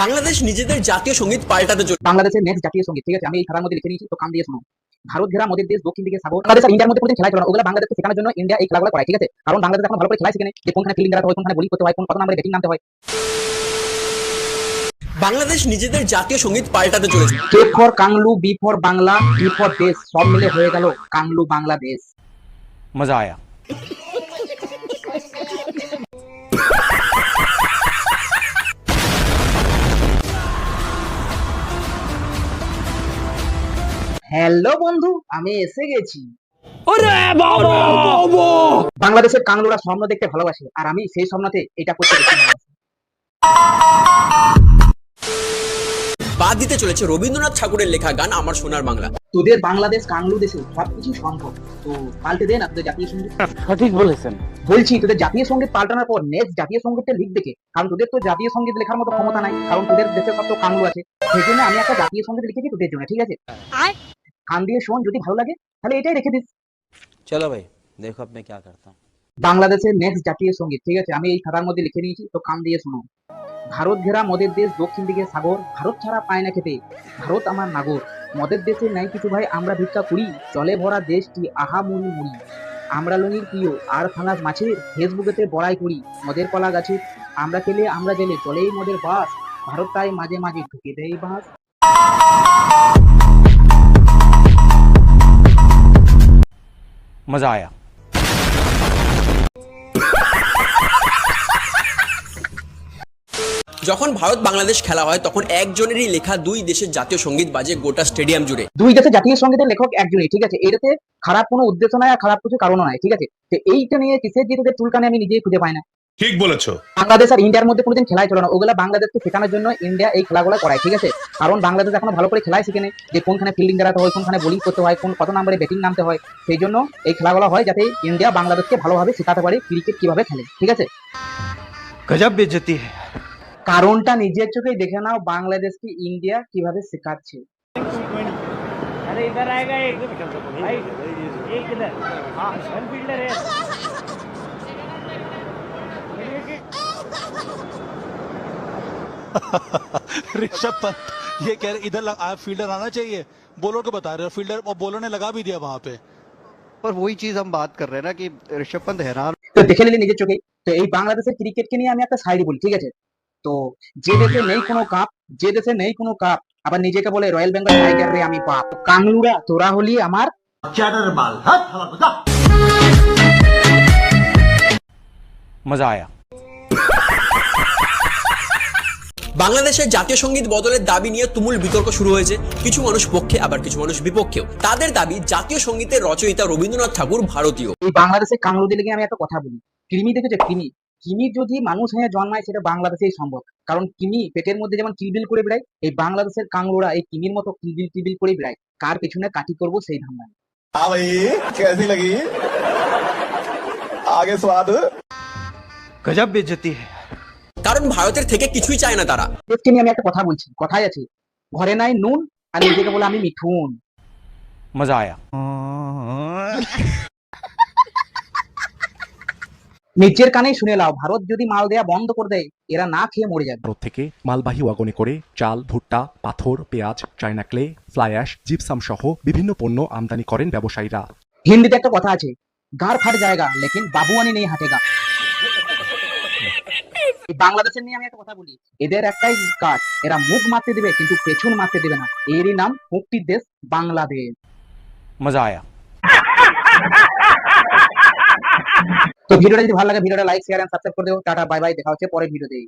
বাংলাদেশ নিজেদের জাতীয় সংগীত পাল্টাতে চলে বাংলাদেশের নেক্সট জাতীয় সংগীত ঠিক আছে? আমি এই খাতার মধ্যে লিখে নিয়েছি তো কান দিয়ে শোনো। ভারত ঘেরা মোদের দেশ দক্ষিণ দিকে সাগর। বাংলাদেশ আর ইন্ডিয়ার মধ্যে প্রতিদিন খেলা চলে ওগুলো বাংলাদেশ শেখানোর জন্য ইন্ডিয়া এই খেলাগুলো করে ঠিক আছে? কারণ বাংলাদেশ এখন ভালো করে খেলায় শিখে যে কোনখানে ফিল্ডিং করাতে হয় কোনখানে বোলিং করতে হয় কোন কত নাম্বারে ব্যাটিং নামতে হয়। বাংলাদেশ নিজেদের জাতীয় সংগীত পাল্টাতে চলেছে। K for কাংলু B for Bangla B for দেশ সব মিলে হয়ে গেল কাংলু বাংলাদেশ। মজা আয়া। হ্যালো বন্ধু আমি এসে গেছি। বাংলাদেশের কাংলুরা স্বপ্ন দেখতে ভালোবাসে আর আমি সেই স্বপ্নতে এটা করতে বাদ দিতে চলেছে রবীন্দ্রনাথ ঠাকুরের লেখা গান আমার সোনার বাংলা। তোদের বাংলাদেশ কাংলু দেশে সবকিছু সম্ভব। তো পাল্টে দে না তোদের জাতীয় সংগীত। সঠিক বলেছেন। বলছি তোদের জাতীয় সংগীত পাল্টানোর পর নেক্সট জাতীয় সঙ্গীতটা লিখবে কে কারণ তোদের তো জাতীয় সংগীত লেখার মতো ক্ষমতা নাই কারণ তোদের দেশে সব তো কাংলু আছে। সেই জন্য আমি একটা জাতীয় সংগীত লিখেছি তোদের জন্য ঠিক আছে? কান দিয়ে শোন যদি ভালো লাগে তাহলে এটাই রেখে দিস। চলো ভাই দেখো আপনি কি করতাম বাংলাদেশের নেক্সট জাতীয় সংগীত ঠিক আছে? আমি এই খাতার মধ্যে লিখে নিয়েছি তো কান দিয়ে শোনো। ভারত ঘেরা মদের দেশ দক্ষিণ দিকে সাগর ভারত ছাড়া পায় না খেতে। ভারত আমার নাগর। মদের দেশে নাই কিছু ভাই আমরা ভিক্ষা করি জলে ভরা দেশটি আহা মুড়ি। মুড়ি আমরা লঙির প্রিয় আর ফাঙাস মাছের ফেসবুকেতে বড়াই করি মদের কলা গাছে আমরা খেলে আমরা জেলে চলেই মদের বাস। ভারত তাই মাঝে মাঝে ঢুকে দেয় বাস। मजा आया যখন ভারত বাংলাদেশ খেলা হয় তখন একজনেরই লেখা দুই দেশের জাতীয় সঙ্গীত বাজে গোটা স্টেডিয়াম জুড়ে দুই দেশের জাতীয় সঙ্গীতের লেখক একজনই ঠিক আছে এটাতে খারাপ কোনো উদ্দেশ্য নাই আর খারাপ কিছু কারণও নাই ঠিক আছে তো এইটা নিয়ে কিসের যে তোদের চুলকানে আমি নিজেই খুঁজে পাই না ঠিক বলেছো বাংলাদেশ আর ইন্ডিয়ার মধ্যে কোনোদিন খেলাই চলে না ওগুলা বাংলাদেশকে শেখানোর জন্য ইন্ডিয়া এই খেলাগুলো করায় ঠিক আছে কারণ বাংলাদেশ এখনো ভালো করে খেলাই শিখে নেই যে কোনখানে ফিল্ডিং দাঁড়াতে হয় কোনখানে বোলিং করতে হয় কোন কত নম্বরে ব্যাটিং নামতে হয় সেই জন্য এই খেলাগুলো হয় যাতে ইন্ডিয়া বাংলাদেশকে ভালোভাবে শেখাতে পারে ক্রিকেট কিভাবে খেলে ঠিক আছে गजब बेइज्जती है কারণটা নিজের চোখেই দেখে নাও বাংলাদেশকে ইন্ডিয়া কিভাবে শেখাচ্ছে अरे इधर आएगा एक भाई एक इधर हाँ वन फील्डर है ऋषभ पंत ये कह रहे इधर लग- आ, फील्डर आना चाहिए बॉलर को बता रहे हो फील्डर और बॉलर ने लगा भी दिया वहां पे पर वही चीज हम बात कर रहे हैं ना कि ऋषभ पंत हैरान তো দেখে নিলে নিজের চোখেই তো এই বাংলাদেশের ক্রিকেটকে নিয়ে আমি একটা সাইড বলি ঠিক আছে তো যে দেশে নেই কোনো কাপ যে দেশে নেই কোনো কাপ আবার নিজেকে বলে রয়্যাল বেঙ্গল টাইগার রে আমি বাপ কাংলুরা তোরা হলি আমার मजा आया বাংলাদেশের জাতীয় সঙ্গীত বদলের দাবি নিয়ে তুমুল বিতর্ক শুরু হয়েছে কিছু মানুষ পক্ষে আবার কিছু মানুষ বিপক্ষেও তাদের দাবি জাতীয় সঙ্গীতের রচয়িতা রবীন্দ্রনাথ ঠাকুর ভারতীয় এই বাংলাদেশের কাংলুদের লেগে আমি একটা কথা বলি কৃমি দেখেছো কৃমি কৃমি যদি মানুষ হয়ে জন্মায় সেটা বাংলাদেশেই সম্ভব কারণ কৃমি পেটের মধ্যে যেমন কিলবিল করে বেড়ায় এই বাংলাদেশের কাংলুরা এই কৃমির মতো কিলবিল কিলবিল করে বেড়ায় কার পেছনে কাটি করব সেই ধান্দায় हाँ भाई कैसी लगी आगे स्वाद गजब बेइज्जती है কারণ ভারতের থেকে কিছুই চায় না তারা। দেশকে আমি একটা কথা বলছি। কথাই আছে। ঘরে নাই নুন আর নিজেকে বলে আমি মিঠুন। মজা আয়া। নিজের কানেই শুনে লাও ভারত যদি মাল দেয়া বন্ধ করে দেয় এরা না খেয়ে মরে যাবে। ভারত থেকে মালবাহী ওয়াগনে করে চাল ভুট্টা পাথর পেঁয়াজ China clay fly ash gypsum সহ বিভিন্ন পণ্য আমদানি করেন ব্যবসায়ীরা। হিন্দিতে একটা কথা আছে গার ফাট জায়গা লেকিন বাবুয়ানি নেই হাতে গা। বাংলাদেশের নিয়ে আমি একটা কথা বলি। এদের একটাই কাজ এরা মুখ মারতে দিবে কিন্তু পেছন মারতে দিবে না। এরই নাম মুক্তির দেশ বাংলাদেশ। মজা আয়া। তো ভিডিওটা যদি ভালো লাগে ভিডিওটা লাইক শেয়ার এন্ড সাবস্ক্রাইব করে দেবো টাটা বাই বাই দেখা হচ্ছে পরের ভিডিওতে।